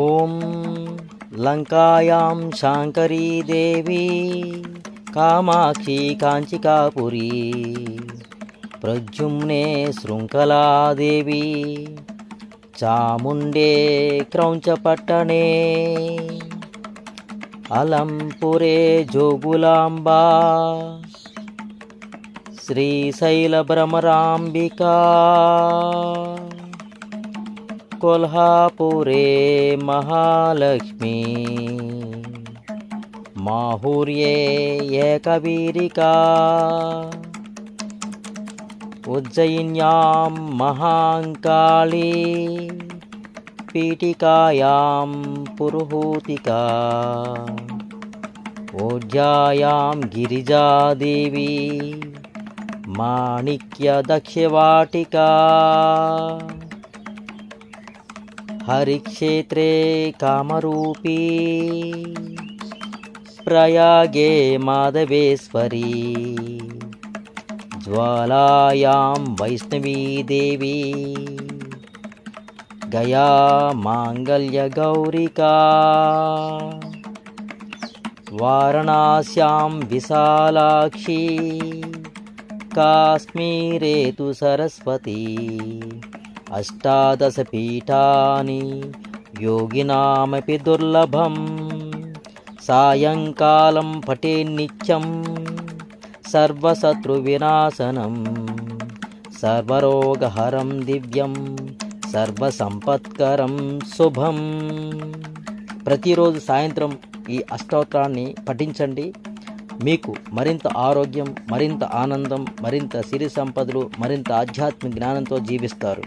ఓం లంకాయాం శాంకరీ దేవి కామాక్షి కాంచికాపురీ ప్రజుమ్నే శృంఖలాదేవి చాముండే క్రౌంచపట్టణే. अलम्पुरे जोगुलाम्बा। श्रीशैलभ्रमराम्बिका। कोल्हापुरे महालक्ष्मी। माहुर्ये एकवीरिका। उज्जयिन्यां महाङ्काली पीठिकायां पुरुहूतिका ओज्जायां गिरिजादेवी माणिक्यदक्षवाटिका हरिक्षेत्रे कामरूपी प्रयागे माधवेश्वरी ज्वालायां గయా మాంగళ్య గౌరికా. వారణాస్యాం విశాలాక్షి కాశ్మీరే తు సరస్వతి. అష్టాదశ పీఠాని యోగినామపి దుర్లభం సాయంకాలం పటే నిత్యం సర్వశత్రువినాశనం సర్వరోగహరం దివ్యం సర్వసంపత్కరం శుభం. ప్రతిరోజు సాయంత్రం ఈ అష్టోత్తరాన్ని పఠించండి. మీకు మరింత ఆరోగ్యం మరింత ఆనందం మరింత సిరి సంపదలు మరింత ఆధ్యాత్మిక జ్ఞానంతో జీవిస్తారు.